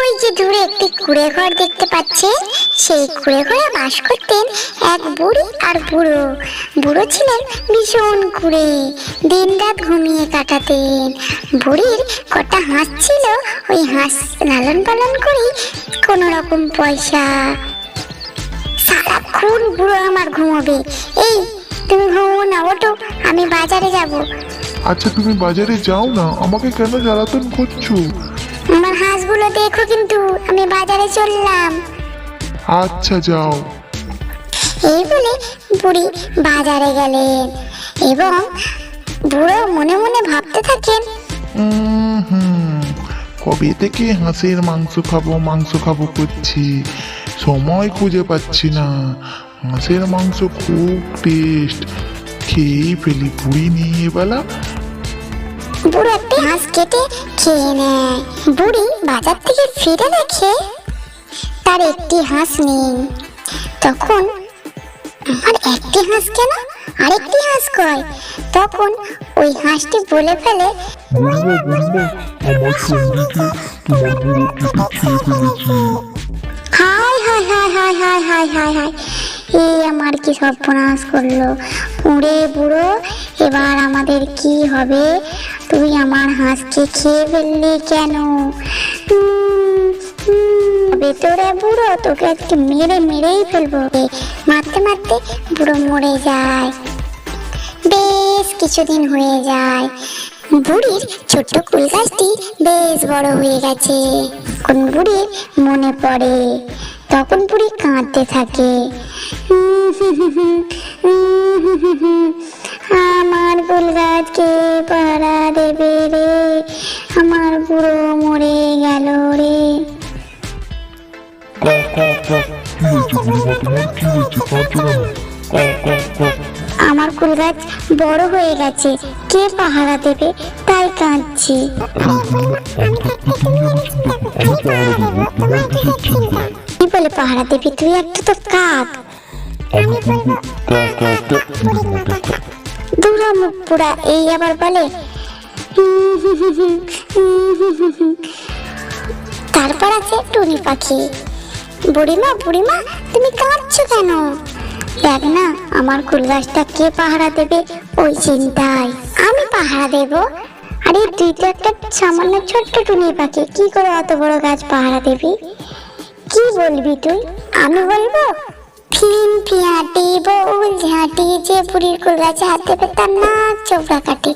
ওই যে দূরে একটি কুড়ে ঘর দেখতে পাচ্ছেন সেই কুড়ে ঘরে বাস করতেন এক বুড়ি আর বুড়ো। বুড়ো ছিলেন ভীষণ কুড়ে। দিন রাত ঘুমিয়ে কাটাতেন। বুড়ির কটা হাঁস ছিল, ওই হাঁস লালন পালন করেই কোনো রকম পয়সা সারাক্ষণ বুড়ো আমার ঘুমোবে। এই, তুমি ঘুমো না ওটো আমি বাজারে যাব। আচ্ছা তুমি বাজারে যাও না আমাকে কেন জ্বালাতন করছ? আমার হাঁসগুলো দেখো কিন্তু আমি বাজারে চললাম। আচ্ছা যাও। এই বলে বুড়ি বাজারে গেলেন এবং বুড়ো মনে মনে ভাবতে থাকেন হুম কবে থেকে হাঁসের মাংস খাব মাংস খাব করছি? সময় খুঁজে পাচ্ছি না। হাঁসের মাংস খুব টেস্ট খেয়েই ফেলি পুরি নিয়ে বেলা। বুড়ো হাঁস কেটে খেয়ে নেয়। বুড়ি বাজার থেকে ফিরে দেখে তার একটি হাঁস নেই। তখন, আমার একটি হাঁস কেন? আরেকটি হাঁস কয় তখন ওই হাঁসটি বলে ফেলে hi hi hi hi hi hi এই আমার কি সর্বনাশ করল। পুড়ে বুড়ো এবার আমাদের কি হবে? তুই আমার হাঁসকে খেয়ে ফেললি কেন? ভেতরে বুড়ো তোকে আজকে মেরে মেরেই ফেলব মারতে মারতে বুড়ো মরে যায়। বেশ কিছুদিন হয়ে যায়। বুড়ির ছোট্ট কুল গাছটি বেশ বড় হয়ে গেছে। কোন বুড়ির মনে পড়ে, তখন বুড়ি কাঁদতে থাকে। আমার ফুল গাছকে পাড়া দেবে রে। আমার পুরো মরে গেল রে। আমার কুল গাছ বড় হয়ে গেছে। কে পাহারা দেবে? তাই কাঁদছি। কি বলে পাহারা দেবে? তুই একটা তো কাক দুরা মুখ পুরা, এই আবার বলে। তারপর আছে টুনি পাখি। বুড়িমা বুড়িমা, তুমি কাঁদছো কেন? দেখ না, আমার কুল গাছটা কে পাহারা দেবে ওই চিন্তায়। আমি পাহারা দেব? আরে তুই তো একটা সামান্য ছোট্ট টুনি পাখি, কি করে অত বড় গাছ পাহারা দেবি? কি বলবি তুই? আমি বলব? ফিন ফিয়াটি বউল ঝাঁটি, যে বুড়ির কুল গাছে হাত দেবে তার নাক চোখা কাটে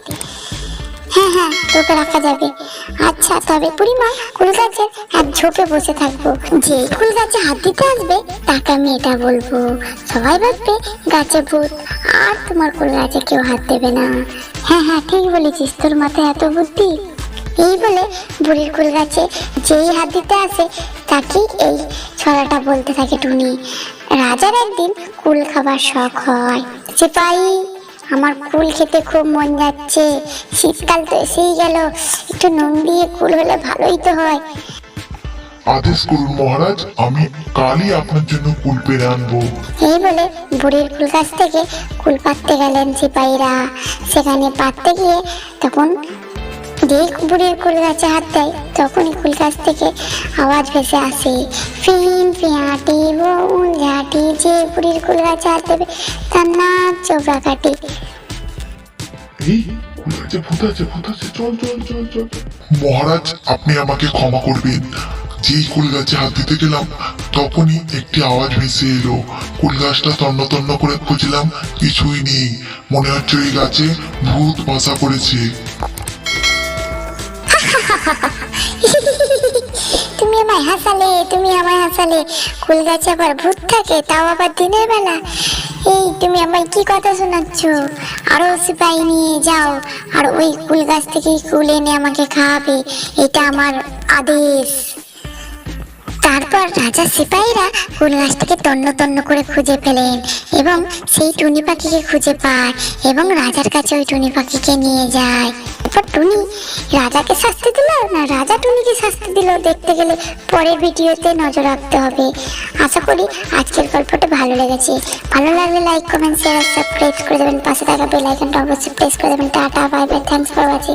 হ্যাঁ হ্যাঁ তোকে রাখা যাবে। আচ্ছা তবে বুড়িমা কুল গাছের এক ঝোপে বসে থাকব। যে কুল গাছে হাত দিতে আসবে, তাকে আমি এটা বলব। সবাই ভাববে, গাছে ভূত, আর তোমার কুল গাছে কেউ হাত দেবে না। হ্যাঁ হ্যাঁ ঠিক বলেছিস, তোর মাথায় এত বুদ্ধি? এই বলে বুড়ির কুল গাছে যেই হাত দিতে আসে তাকে এই ছড়াটা বলতে থাকে টুনি। রাজার একদিন কুল খাবার শখ হয়। সিপাহি আমার কুল খেতে খুব মন যাচ্ছে। শীতকাল তো এসেই গেল একটু নুন দিয়ে কুল হলে ভালোই তো হয়। আদেশ করুন মহারাজ আমি কালই আপনার জন্য কুল পেরে আনব। এই বলে বুড়ির কুল গাছ থেকে কুল পাততে গেলেন সিপাহীরা। সেখানে পাততে গিয়ে তখন যেই বুড়ির কুল গাছে হাত দেয়, তখনই কুল গাছ থেকে আওয়াজ ভেসে আসে, ফিন ফিয়াটি বউল ঝাঁটি, যে বুড়ির কুল গাছে হাত দেবে, তার নাক চোখা কাটি। মহারাজ, আপনি আমাকে ক্ষমা করবেন। যেই কুল গাছে হাত দিতে গেলাম, তখনই একটি আওয়াজ ভেসে এলো। কুল গাছটা তন্ন তন্ন করে খুঁজলাম, কিছুই নেই। মনে হচ্ছে ওই গাছে ভূত বাসা করেছে তুমি আমায় হাসালে, তুমি আমায় হাসালে। কুল গাছে আবার ভূত থাকে, তাও আবার দিনের বেলা। এই, তুমি আমায় কি কথা শোনাচ্ছ? আরও সিপাহি নিয়ে যাও। আর ওই কুল গাছ থেকে কুল এনে আমাকে খাওয়াবে, এটা আমার আদেশ। তারপর রাজা সিপাহীরা কুল গাছটাকে তন্ন তন্ন করে খুঁজে পেলেন এবং সেই টুনি পাখিকে খুঁজে পায় এবং রাজার কাছে ওই টুনি পাখিকে নিয়ে যায়। এরপর টুনি? রাজাকে শাস্তি দিল? না, রাজা টুনিকে শাস্তি দিল দেখতে গেলে পরের ভিডিওতে নজর রাখতে হবে। আশা করি আজকের গল্পটা ভালো লেগেছে। ভালো লাগলে লাইক কমেন্ট শেয়ার সাবস্ক্রাইব করে দেবেন। পাশে থাকা বেল আইকনটা অবশ্যই প্রেস করে দেবেন। Ta ta bye bye thanks for watching